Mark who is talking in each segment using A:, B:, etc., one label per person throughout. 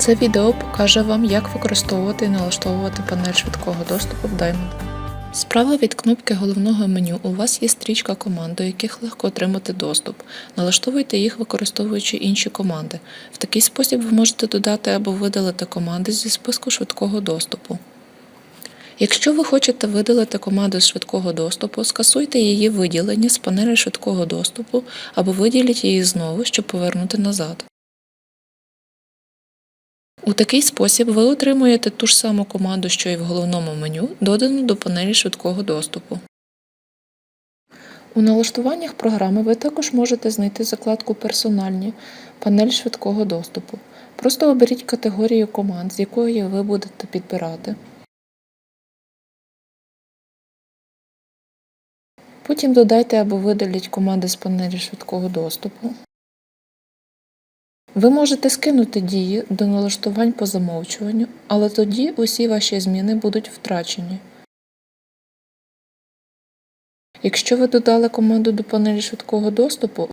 A: Це відео покаже вам, як використовувати і налаштовувати панель швидкого доступу в Diamond. Справа від кнопки головного меню у вас є стрічка команд, до яких легко отримати доступ. Налаштовуйте їх, використовуючи інші команди. В такий спосіб ви можете додати або видалити команди зі списку швидкого доступу. Якщо ви хочете видалити команду з швидкого доступу, скасуйте її виділення з панелі швидкого доступу або виділіть її знову, щоб повернути назад. У такий спосіб ви отримуєте ту ж саму команду, що і в головному меню, додану до панелі швидкого доступу. У налаштуваннях програми ви також можете знайти закладку Персональні панель швидкого доступу. Просто оберіть категорію команд, з якої ви будете підбирати. Потім додайте або видаліть команди з панелі швидкого доступу. Ви можете скинути дії до налаштувань по замовчуванню, але тоді усі ваші зміни будуть втрачені. Якщо ви додали команду до панелі швидкого доступу,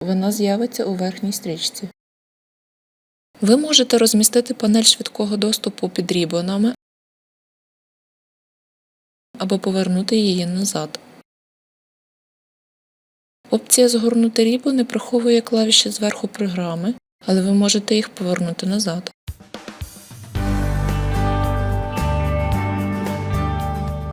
A: вона з'явиться у верхній стрічці. Ви можете розмістити панель швидкого доступу під рібонами або повернути її назад. Опція Згорнути рібони приховує клавіші зверху програми, але ви можете їх повернути назад.